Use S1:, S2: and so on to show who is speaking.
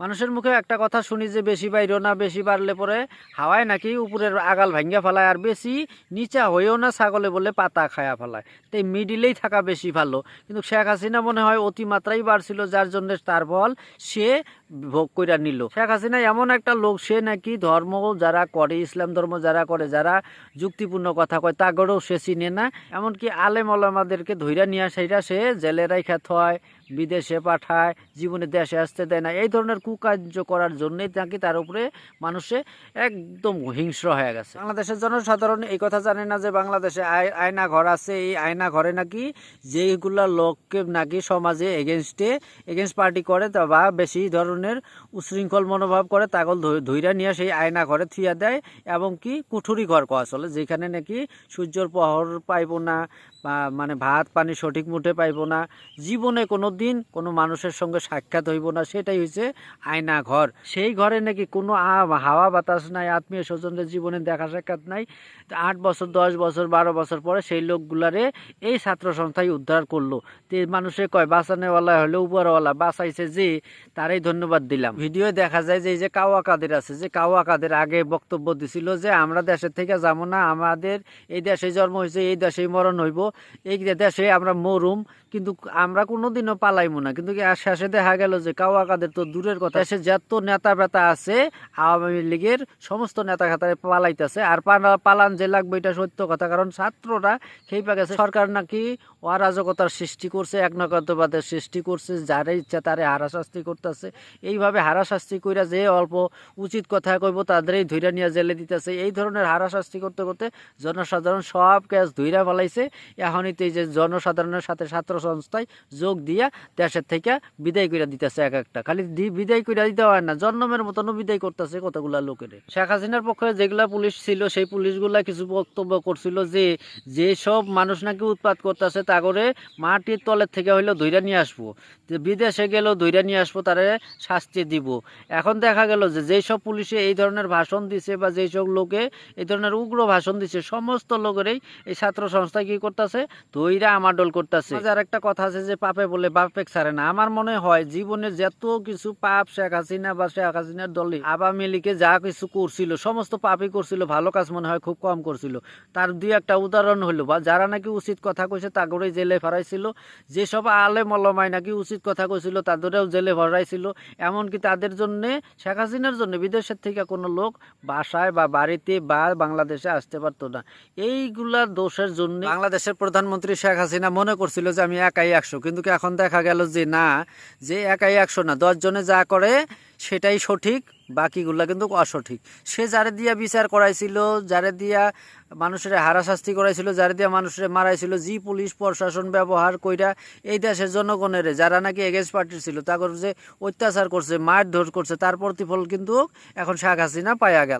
S1: মানুষের মুখে একটা কথা শুনি যে বেশি বাইরেও না, বেশি বাড়লে পরে হাওয়ায় নাকি উপরের আগাল ভাঙ্গা ফেলায়, আর বেশি নিচা হয়েও না ছাগলে বলে পাতা খায়া ফেলায়। তো এই মিডিলেই থাকা বেশি ভালো। কিন্তু শেখ হাসিনা মনে হয় অতিমাত্রাই বাড়ছিল, যার জন্য তার ফল সে ভোগ কইরা নিল। শেখ হাসিনা এমন একটা লোক, সে নাকি ধর্ম যারা করে, ইসলাম ধর্ম যারা করে, যারা যুক্তিপূর্ণ কথা কয়, তাগরেও সে চিনে না। এমনকি আলেম আলামাদেরকে ধৈরা নিয়ে সেইটা সে জেলে রাইখা থয় বিদেশে পাঠায়, জীবনে দেশে আসতে দেয় না। এই ধরনের কুকার্য করার জন্যই নাকি তার উপরে মানুষে একদম হিংস্র হয়ে গেছে। বাংলাদেশের জনসাধারণ এই কথা জানে না যে বাংলাদেশে আয়না ঘর আছে। এই আয়না ঘরে নাকি যেগুলা লোককে নাকি সমাজে এগেনস্টে, এগেনস্ট পার্টি করে বা বেশি ধরনের উশৃঙ্খল মনোভাব করে তাগল ধৈরা নিয়ে সেই আয়না ঘরে থুইয়া দেয় এবং কি কুঠুরি ঘর কওয়া চলে, যেখানে নাকি সূর্যর পহর পাইব না বা মানে ভাত পানি সঠিক মুঠে পাইব না। জীবনে কোনো দিন কোনো মানুষের সঙ্গে সাক্ষাৎ হইব না, সেটাই হচ্ছে আয়না ঘর সেই ঘরে নাকি কোনো হাওয়া বাতাস নাই, আত্মীয় স্বজনদের জীবনে দেখা সাক্ষাৎ নাই। আট বছর, দশ বছর, বারো বছর পরে সেই লোকগুলারে এই ছাত্র সংস্থাই উদ্ধার করল। তে মানুষে কয়, বাঁচানেওয়ালা হলে উপরওয়ালা, বাঁচাইছে যে, তারাই ধন্যবাদ দিলাম। ভিডিও দেখা যায় যে, এই যে কাওয়া কাদের আছে, যে কাওয়া কাদের আগে বক্তব্য দিছিল যে, আমরা দেশের থেকে যাব না, আমাদের এই দেশে জন্ম হয়েছে, এই দেশেই মরণ হইব, এই দেশে আমরা মরুম, কিন্তু আমরা কোনোদিনও পালাইমু না। কিন্তু শেষে দেখা গেল যে কাওয়া কাদের তো দূরের কথা। দেশে যত নেতা বেতা আছে, আওয়ামী লীগের সমস্ত নেতা খাতায় পালাইতেছে। আর পালা- পালান যে লাগবে এটা সত্য কথা, কারণ ছাত্ররা খেপে গেছে। সরকার নাকি অরাজকতার সৃষ্টি করছে একনাকতবাদের সৃষ্টি করছে, যারা ইচ্ছা তারে হারাশাস্তি করতেছে। এইভাবে হারাশাস্তি কইরা যে অল্প উচিত কথা কইব, তাদেরই ধৈরা নিয়ে জেলে দিতেছে। এই ধরনের হারাশাস্তি করতে করতে জনসাধারণ সব ক্যাশ ধৈরা ফেলাইছে। এখনই তো এই যে জনসাধারণের সাথে ছাত্র সংস্থায় যোগ দিয়া দেশের থেকে বিদায় করে দিতেছে এক একটা। খালি বিদায় করে দিতে হয় না, জন্মের মতনও বিদায় করতেছে কতগুলা লোকের। শেখ হাসিনার পক্ষে যেগুলা পুলিশ ছিল, সেই পুলিশগুলা কিছু বক্তব্য করছিল যে যে সব মানুষ নাকি উৎপাত করতেছে তা করে মাটির তলের থেকে হইল ধৈরা নিয়ে আসব। যে বিদেশে গেলেও ধৈরা নিয়ে আসব, তারে শাস্তি দিব। এখন দেখা গেল যে যেই সব পুলিশে এই ধরনের ভাষণ দিছে বা যেই সব লোকে এই ধরনের উগ্র ভাষণ দিছে, সমস্ত লোকেরই এই ছাত্র সংস্থা কি করতেছে? ধৈরা আমাডল করতেছে। আর একটা কথা আছে যে, পাপে বলে ছাড়ে না। আমার মনে হয় জীবনে যত কিছু পাপ, শেখ হাসিনা বা শেখ হাসিনার দলে আওয়ামী লীগে যা কিছু করছিল, সমস্ত পাপই করছিল, ভালো কাজ মনে হয় খুব কম করছিল। তার দুই একটা উদাহরণ হলো, বা যারা নাকি উচিত কথা কইছে তাগরেই জেলে ভরাইছিল। যেসব আলে মলমায় নাকি উচিত কথা কইছিল তাদেরও জেলে ভরাইছিল। এমনকি তাদের জন্য, শেখ হাসিনার জন্য বিদেশের থেকে কোনো লোক বাসায় বা বাড়িতে বা বাংলাদেশে আসতে পারতো না। এইগুলা দোষের জন্য বাংলাদেশের প্রধানমন্ত্রী শেখ হাসিনা মনে করছিল যে আমি একাই একশো, কিন্তু এখন দেখা গেল যে না, যে একাই একশো না দশজনে যা করে সেটাই সঠিক, বাকিগুলা কিন্তু অসঠিক। সে যারে দিয়া বিচার করাইছিল, যারে দিয়া মানুষের হারাশাস্তি করাইছিল, যারে দিয়া মানুষের মারাইছিল, জি পুলিশ প্রশাসন ব্যবহার কইরা এই দেশের জনগণের যারা নাকি এগেন্স্ট পার্টির ছিল তাদের যে অত্যাচার করছে, মারধর করছে, তার প্রতিফল কিন্তু এখন শেখ হাসিনা পাইয়া গেল।